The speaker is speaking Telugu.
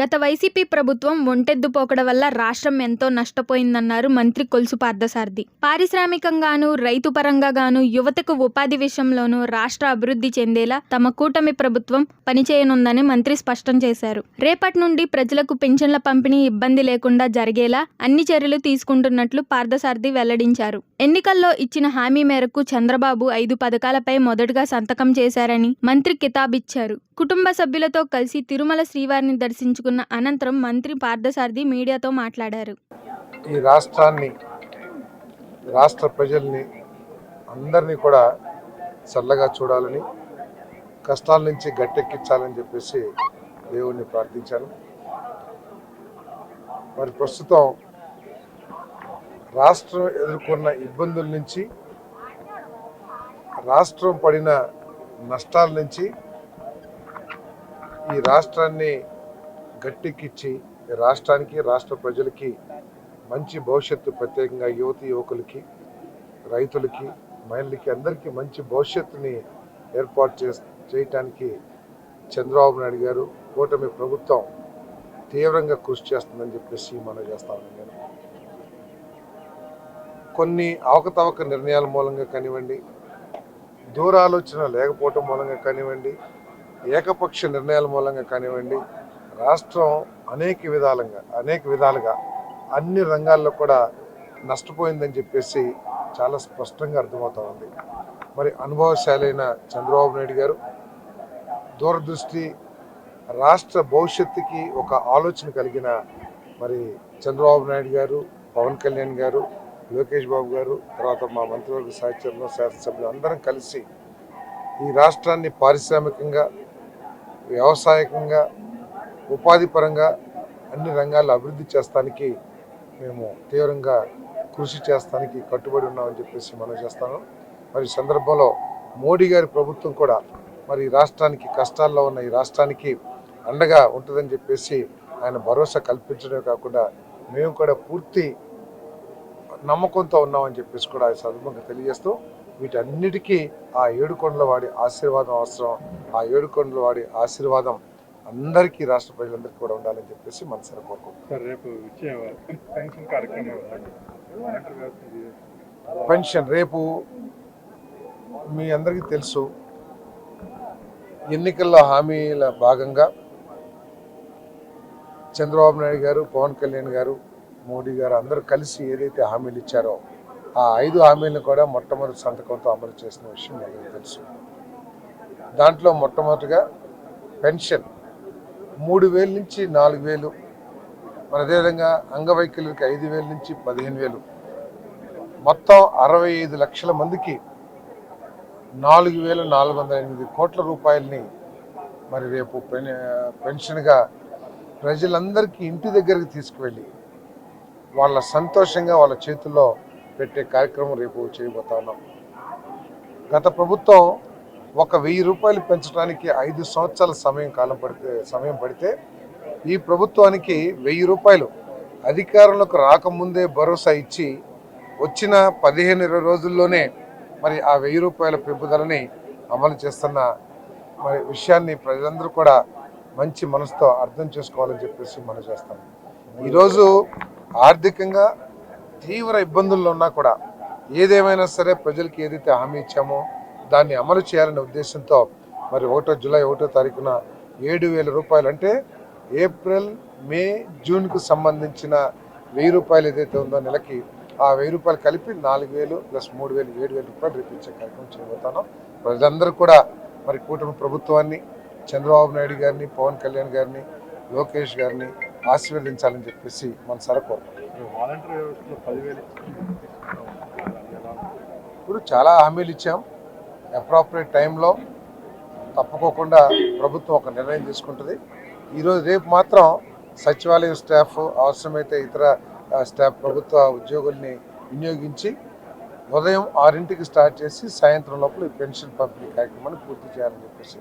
గత వైసీపీ ప్రభుత్వం ఒంటెద్దు పోకడ వల్ల రాష్ట్రం ఎంతో నష్టపోయిందన్నారు మంత్రి కొలుసు పార్థసారథి. పారిశ్రామికంగాను రైతు పరంగా గాను యువతకు ఉపాధి విషయంలోనూ రాష్ట్ర అభివృద్ధి చెందేలా తమ కూటమి ప్రభుత్వం పనిచేయనుందని మంత్రి స్పష్టం చేశారు. రేపటి నుండి ప్రజలకు పెన్షన్ల పంపిణీ ఇబ్బంది లేకుండా జరిగేలా అన్ని చర్యలు తీసుకుంటున్నట్లు పార్థసారథి వెల్లడించారు. ఎన్నికల్లో ఇచ్చిన హామీ మేరకు చంద్రబాబు ఐదు పథకాలపై మొదటగా సంతకం చేశారని మంత్రి కితాబిచ్చారు. కుటుంబ సభ్యులతో కలిసి తిరుమల శ్రీవారిని తీసుకున్న అనంతరం మంత్రి పార్థసారథి మీడియాతో మాట్లాడారు. ఈ రాష్ట్రాన్ని రాష్ట్ర ప్రజల్ని అందరినీ కూడా చల్లగా చూడాలని కష్టాల నుంచి గట్టెక్కించాలని చెప్పేసి దేవుణ్ణి ప్రార్థించాను. మరి ప్రస్తుతం రాష్ట్రం ఎదుర్కొన్న ఇబ్బందుల నుంచి రాష్ట్రం పడిన నష్టాల నుంచి ఈ రాష్ట్రాన్ని గట్టెక్కిచ్చి రాష్ట్రానికి రాష్ట్ర ప్రజలకి మంచి భవిష్యత్తు ప్రత్యేకంగా యువతి యువకులకి రైతులకి మహిళలకి అందరికీ మంచి భవిష్యత్తుని ఏర్పాటు చే చేయటానికి చంద్రబాబు నాయుడు గారు కూటమి ప్రభుత్వం తీవ్రంగా కృషి చేస్తుందని చెప్పేసి మనం చేస్తాను నేను. కొన్ని అవకతవక నిర్ణయాల మూలంగా కానివ్వండి దూరాలోచన లేకపోవటం మూలంగా కానివ్వండి ఏకపక్ష నిర్ణయాల మూలంగా కానివ్వండి రాష్ట్రం అనేక విధాలుగా అనేక విధాలుగా అన్ని రంగాల్లో కూడా నష్టపోయిందని చెప్పేసి చాలా స్పష్టంగా అర్థమవుతా ఉంది. మరి అనుభవశాలైన చంద్రబాబు నాయుడు గారు దూరదృష్టి రాష్ట్ర భవిష్యత్తుకి ఒక ఆలోచన కలిగిన మరి చంద్రబాబు నాయుడు గారు పవన్ కళ్యాణ్ గారు లోకేష్ బాబు గారు తర్వాత మా మంత్రివర్గ సహచరులు శాసనసభ్యులు అందరం కలిసి ఈ రాష్ట్రాన్ని పారిశ్రామికంగా వ్యవసాయకంగా ఉపాధి పరంగా అన్ని రంగాల్లో అభివృద్ధి చేస్తానికి మేము తీవ్రంగా కృషి చేస్తానికి కట్టుబడి ఉన్నామని చెప్పేసి మనం చేస్తాను. మరి సందర్భంలో మోడీ గారి ప్రభుత్వం కూడా మరి రాష్ట్రానికి కష్టాల్లో ఉన్న ఈ రాష్ట్రానికి అండగా ఉంటుందని చెప్పేసి ఆయన భరోసా కల్పించడమే కాకుండా మేము కూడా పూర్తి నమ్మకంతో ఉన్నామని చెప్పేసి కూడా ఈ సందర్భంగా తెలియజేస్తూ వీటన్నిటికీ ఆ ఏడుకొండల వాడి ఆశీర్వాదం అవసరం. ఆ ఏడుకొండల వాడి ఆశీర్వాదం అందరికీ రాష్ట్ర ప్రజలందరికీ కూడా ఉండాలని చెప్పేసి మనసారా కోరుకుంటున్నాం. రేపు పెన్షన్ కార్యక్రమం పెన్షన్ రేపు మీ అందరికీ తెలుసు. ఎన్నికల్లో హామీల భాగంగా చంద్రబాబు నాయుడు గారు పవన్ కళ్యాణ్ గారు మోడీ గారు అందరూ కలిసి ఏదైతే హామీలు ఇచ్చారో ఆ ఐదు హామీలను కూడా మొట్టమొదటి సంతకంతో అమలు చేసిన విషయం మీ అందరికీ తెలుసు. దాంట్లో మొట్టమొదటిగా పెన్షన్. మూడు వేల నుంచి నాలుగు వేలు. మరి అదేవిధంగా అంగవైకల్యులకి ఐదు వేల నుంచి పదిహేను వేలు. మొత్తం అరవై ఐదు లక్షల మందికి నాలుగు వేల నాలుగు వందల ఎనిమిది కోట్ల రూపాయలని మరి రేపు పెన్ పెన్షన్గా ప్రజలందరికీ ఇంటి దగ్గరికి తీసుకువెళ్ళి వాళ్ళ సంతోషంగా వాళ్ళ చేతుల్లో పెట్టే కార్యక్రమం రేపు చేయబోతా ఉన్నాం. గత ప్రభుత్వం ఒక వెయ్యి రూపాయలు పెంచడానికి ఐదు సంవత్సరాల సమయం కాలం పడితే సమయం పడితే ఈ ప్రభుత్వానికి వెయ్యి రూపాయలు అధికారంలోకి రాకముందే భరోసా ఇచ్చి వచ్చిన పదిహేను ఇరవై రోజుల్లోనే మరి ఆ వెయ్యి రూపాయల పెంపుదలని అమలు చేస్తున్న మరి విషయాన్ని ప్రజలందరూ కూడా మంచి మనసుతో అర్థం చేసుకోవాలని చెప్పేసి మనం చేస్తాం. ఈరోజు ఆర్థికంగా తీవ్ర ఇబ్బందుల్లో ఉన్నా కూడా ఏదేమైనా సరే ప్రజలకి ఏదైతే హామీ ఇచ్చామో దాన్ని అమలు చేయాలనే ఉద్దేశంతో మరి ఒకటో జూలై ఒకటో తారీఖున ఏడు వేల రూపాయలు అంటే ఏప్రిల్ మే జూన్కు సంబంధించిన వెయ్యి రూపాయలు ఏదైతే ఉందో నెలకి ఆ వెయ్యి రూపాయలు కలిపి నాలుగు వేలు ప్లస్ మూడు వేలు ఏడు వేల రూపాయలు రేపు ఇచ్చే కార్యక్రమం చేయబోతాను ప్రజలందరూ కూడా మరి కూటమి ప్రభుత్వాన్ని చంద్రబాబు నాయుడు గారిని పవన్ కళ్యాణ్ గారిని లోకేష్ గారిని ఆశీర్వదించాలని చెప్పేసి మన సరకు ఇప్పుడు చాలా హామీలు ఇచ్చాం. అప్రాపరేట్ టైంలో తప్పుకోకుండా ప్రభుత్వం ఒక నిర్ణయం తీసుకుంటుంది. ఈరోజు రేపు మాత్రం సచివాలయం స్టాఫ్ అవసరమైతే ఇతర స్టాఫ్ ప్రభుత్వ ఉద్యోగుల్ని వినియోగించి ఉదయం ఆరింటికి స్టార్ట్ చేసి సాయంత్రం లోపల ఈ పెన్షన్ పంపిణీ కార్యక్రమాన్ని పూర్తి చేయాలని చెప్పేసి